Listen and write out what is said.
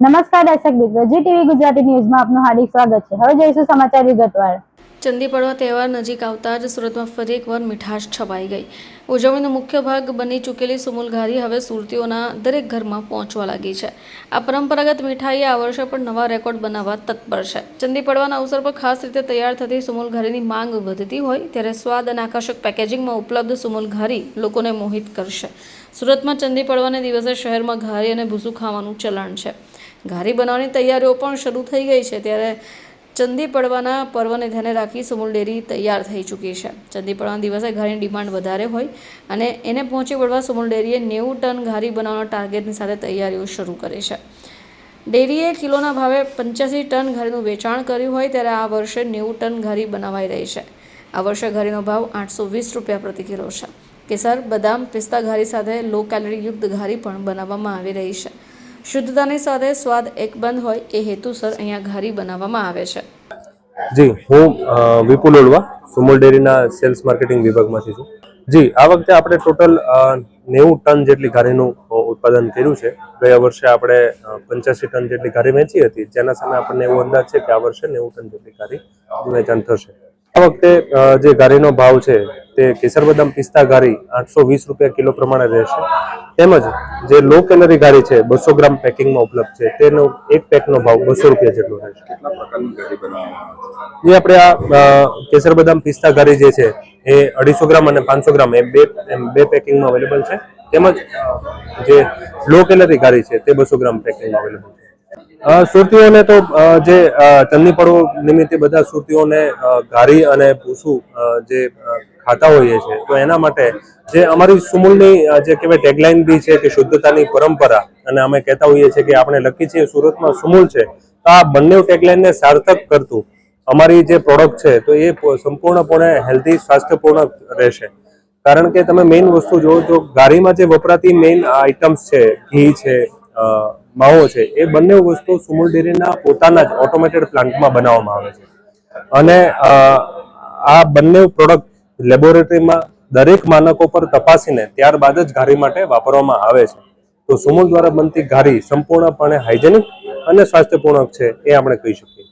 નમસ્કાર દર્શક મિત્રો, જી ટીવી ગુજરાતી ન્યૂઝમાં આપનું હાર્દિક સ્વાગત છે. હવે જોઈશું સમાચાર વિગતવાર. ચંદી પડવા તહેવાર નજીક આવતા જ સુરતમાં ફરી એકવાર મીઠાશ છવાઈ ગઈ. ઉજવણીનો મુખ્ય ભાગ બની ચૂકેલી સુમુલ ઘારી હવે સુરતીઓના દરેક ઘરમાં પહોંચવા લાગી છે. આ પરંપરાગત મીઠાઈ આ વર્ષે પણ નવા રેકોર્ડ બનાવવા તત્પર છે. ચંદી પડવાના અવસર પર ખાસ રીતે તૈયાર થતી સુમુલ ઘારીની માંગ વધતી હોય ત્યારે સ્વાદ અને આકર્ષક પેકેજિંગમાં ઉપલબ્ધ સુમુલ ઘારી લોકોને મોહિત કરશે. સુરતમાં ચંદી પડવાને દિવસે શહેરમાં ઘારી અને ભૂસું ખાવાનું ચલણ છે. ઘારી બનાવવાની તૈયારીઓ પણ શરૂ થઈ ગઈ છે. ત્યારે ચંદી પડવાના પર્વને ધ્યાને રાખી સુમુલ ડેરી તૈયાર થઈ ચૂકી છે. ચંદી પડવાના દિવસે ઘારીની ડિમાન્ડ વધારે હોય અને એને પહોંચી વળવા સુમૂલ ડેરીએ નેવું ટન ઘારી બનાવવાના ટાર્ગેટની સાથે તૈયારીઓ શરૂ કરી છે. ડેરીએ કિલોના ભાવે પંચ્યાસી ટન ઘારીનું વેચાણ કર્યું હોય ત્યારે આ વર્ષે નેવું ટન ઘારી બનાવાઈ રહી છે. આ વર્ષે ઘારીનો ભાવ આઠસો વીસ રૂપિયા પ્રતિ કિલો છે. કેસર, બદામ, પિસ્તા ઘારી સાથે લો કેલરીયુક્ત ઘારી પણ બનાવવામાં આવી રહી છે. શુદ્ધતાની સાથે સ્વાદ એકબંધ હોય એ હેતુસર અહીંયા ઘારી બનાવવામાં આવે છે. જી, હું વિપુલ ઓલવા, સુમોલ ડેરીના સેલ્સ માર્કેટિંગ વિભાગમાંથી છું. જી, આ વખતે આપણે ટોટલ નેવું ટન જેટલી ઘારીનું ઉત્પાદન કર્યું છે. ગયા વર્ષે આપણે પંચ્યાસી ટન જેટલી ઘારી વેચી હતી. જેના સામે આપણને એવો અંદાજ છે કે આ વર્ષે નેવું ટન જેટલી ઘારી વેચાણ થશે. આ વખતે જે ઘારીનો ભાવ છે તે કેસર બદામ પિસ્તા ઘારી આઠસો વીસ રૂપિયા કિલો પ્રમાણે રહેશે. તેમજ જે લો કેલરી ગારી છે બસો ગ્રામ પેકિંગમાં ઉપલબ્ધ છે તેનો એક પેકનો ભાવ બસો રૂપિયા જેટલો રહેશે. જે આપણે આ કેસર બદામ પિસ્તા ગારી જે છે એ અઢીસો ગ્રામ અને પાંચસો ગ્રામ એ બે એમ બે પેકિંગમાં અવેલેબલ છે. તેમજ જે લો કેલરી ઘારી છે તે બસો ગ્રામ પેકિંગમાં અવેલેબલ છે. સુરતીઓને તો જે ચંદી ચંદની પડવો નિમિત્તે બધા સુરતીઓને ઘારી અને ભૂસું જે ખાતા હોઈએ છીએ, તો એના માટે જે અમારી સુમૂલની જે કહેવાય ટેગલાઇન બી છે કે શુદ્ધતાની પરંપરા, અને અમે કહેતા હોઈએ છીએ કે આપણે લખી છીએ, સુરતમાં સુમૂલ છે, તો આ બંને ટેગલાઇનને સાર્થક કરતું અમારી જે પ્રોડક્ટ છે, તો એ સંપૂર્ણપણે હેલ્ધી સ્વાસ્થ્યપૂર્ણ રહેશે. કારણ કે તમે મેઇન વસ્તુ જુઓ તો ગાડીમાં જે વપરાતી મેઇન આઇટમ્સ છે, ઘી છે માવો છે, એ બંને વસ્તુ સુમૂલ ડેરીના પોતાના જ ઓટોમેટેડ પ્લાન્ટમાં બનાવવામાં આવે છે. અને આ બંને પ્રોડક્ટ લેબોરેટરીમાં દરેક માનકો પર તપાસીને ત્યારબાદ જ ઘારી માટે વાપરવામાં આવે છે. તો સુમુલ દ્વારા બનતી ઘારી સંપૂર્ણપણે હાઇજેનિક અને સ્વાસ્થ્યપૂર્ણક છે એ આપણે કહી શકીએ.